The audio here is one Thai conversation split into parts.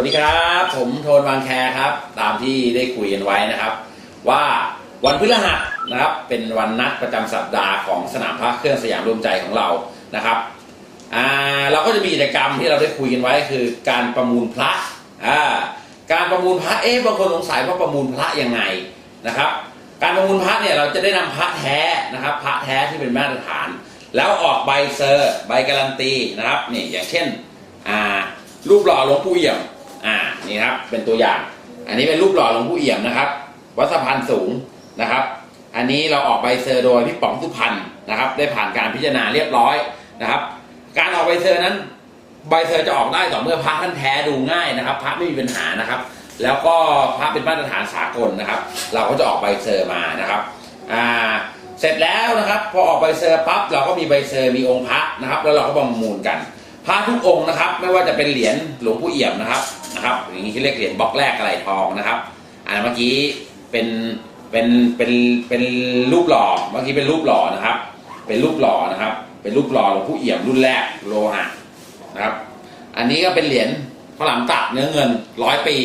วัสดีครับ ผมโทนวางแคครับ ตามที่ได้คุยกันไว้นะครับ ว่าวันพฤหัสนะครับ เป็นวันนัดประจำสัปดาห์ของสนามพระเครื่องสยามรวมใจของเรานะครับอ่าเราก็จะมีกิจกรรมที่เราได้คุยกันไว้คือการประมูลพระอ่าการประมูลพระเอ๊ะบางคนสงสัยว่าประมูลพระยังไงนะครับ การประมูลพระเนี่ยเราจะได้นำพระแท้นะครับ พระแท้ที่เป็นมาตรฐาน แล้วออกใบเซอร์ ใบการันตีนะครับนี่อย่างเช่นอ่ารูปหล่อหลวงปู่เอี่ยม นี่ครับเป็นตัวอย่าง อันนี้เป็นรูปหล่อหลวงปู่เอี่ยมนะครับ วัดสะพานสูงนะครับ อันนี้เราออกใบเซอร์โดยพี่ป๋องสุพรรณนะครับ ได้ผ่านการพิจารณาเรียบร้อยนะครับ การออกใบเซอร์นั้น ใบเซอร์จะออกได้ต่อเมื่อพระท่านแท้ดูง่ายนะครับ พระไม่มีปัญหานะครับ แล้วก็พระเป็นมาตรฐานสากลนะครับ เราก็จะออกใบเซอร์มานะครับอ่าเสร็จแล้วนะครับ พอออกใบเซอร์ปั๊บเราก็มีใบเซอร์มีองค์พระนะครับ แล้วเราก็ประมูลกันพระทุกองค์นะครับ ไม่ว่าจะเป็นเหรียญหลวงปู่เอี่ยมนะครับ นะครับอย่างนี้ที่เรียกเหรียญบล็อกแรกอะไรทองนะครับอ่าเมื่อกี้เป็นเป็นเป็นเป็นรูปหล่อเมื่อกี้เป็นรูปหล่อนะครับ เป็นรูปหล่อนะครับ เป็นรูปหล่อหลวงปู่เอี่ยมรุ่นแรกโลหะนะครับ อันนี้ก็เป็นเหรียญข้าวหลามตัดเนื้อเงินร้อยปี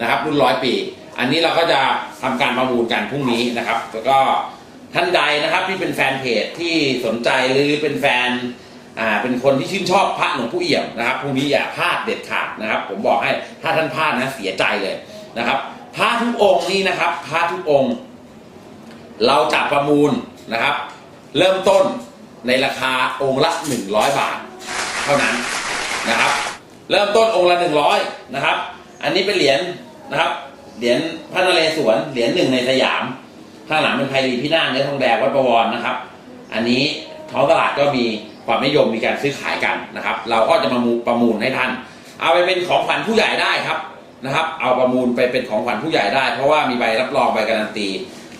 นะครับ รุ่นร้อยปี อันนี้เราก็จะทำการประมูลกันพรุ่งนี้นะครับ แล้วก็ท่านใดนะครับที่เป็นแฟนเพจที่สนใจหรือเป็นแฟน อ่าเป็นคนที่ชื่นชอบพระหลวงปู่เอี่ยมนะครับพรุ่งนี้อย่าพลาดเด็ดขาดนะครับ ผมบอกให้ถ้าท่านพลาดนะเสียใจเลยนะครับพระทุกองค์นี่นะครับพระทุกองค์ เราจะประมูลนะครับ เริ่มต้นในราคาองค์ละ 100 บาท เท่านั้นนะครับ เริ่มต้นองค์ละ 100นะครับ อันนี้เป็นเหรียญนะครับเหรียญพระนเรศวรเหรียญหนึ่งในสยามข้างหลังเป็นไพรีพี่นางเนื้อทองแดงวัดประวรนะครับ อันนี้ท้องตลาดก็มี ความนิยมมีการซื้อขายกันนะครับ เราก็จะมามูประมูลให้ท่าน เอาไปเป็นของขวัญผู้ใหญ่ได้ครับนะครับ เอาประมูลไปเป็นของขวัญผู้ใหญ่ได้ เพราะว่ามีใบรับรองใบการันตี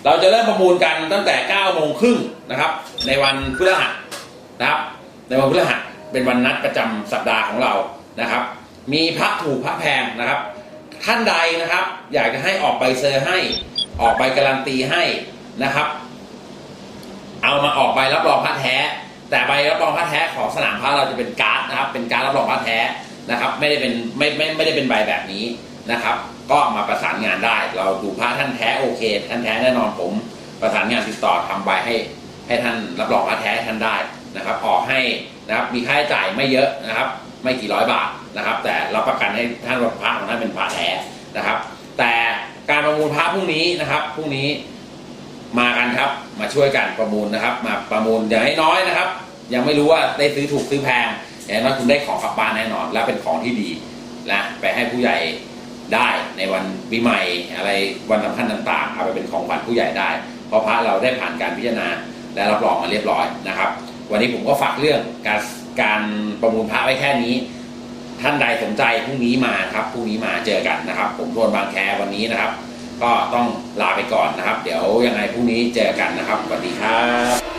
เราจะเริ่มประมูลกันตั้งแต่9โมงครึ่งนะครับ ในวันพฤหัสนะครับ ในวันพฤหัสเป็นวันนัดประจำสัปดาห์ของเรานะครับ มีพระถูกพระแพงนะครับ ท่านใดนะครับ อยากจะให้ออกใบเซอร์ให้ออกใบการันตีให้นะครับ เอามาออกใบรับรองพระแท้ แต่ใบรับรองพระแท้ของสนามพระเราจะเป็นการ์ดนะครับ เป็นการรับรองพระแท้นะครับ ไม่ได้เป็นไม่ไม่ไม่ได้เป็นใบแบบนี้นะครับ ก็มาประสานงานได้ เราดูพระท่านแท้โอเค ท่านแท้แน่นอนผมประสานงานติดต่อทำใบให้ให้ท่านรับรองพระแท้ท่านได้นะครับ ออกให้นะครับมีค่าใช้จ่ายไม่เยอะนะครับ ไม่กี่ร้อยบาทนะครับ แต่รับประกันให้ท่านว่าพระของท่านเป็นพระแท้นะครับ แต่การประมูลพระพรุ่งนี้นะครับพรุ่งนี้ มากันครับ มาช่วยกันประมูลนะครับ มาประมูลอย่างน้อยๆนะครับ ยังไม่รู้ว่าได้ซื้อถูกซื้อแพงอย่างน้อยคุณได้ของกลับบ้านแน่นอน และเป็นของที่ดีนะไปให้ผู้ใหญ่ได้ในวันปีใหม่อะไรวันสำคัญต่างๆ เอาไปเป็นของขวัญผู้ใหญ่ได้ เพราะพระเราได้ผ่านการพิจารณาและรับรองมาเรียบร้อยนะครับ วันนี้ผมก็ฝากเรื่องการการประมูลพระไว้แค่นี้ ท่านใดสนใจพรุ่งนี้มาครับพรุ่งนี้มาเจอกันนะครับ ผมโทนบางแควันนี้นะครับ ก็ต้องลาไปก่อนนะครับ เดี๋ยวยังไงพรุ่งนี้เจอกันนะครับสวัสดีครับ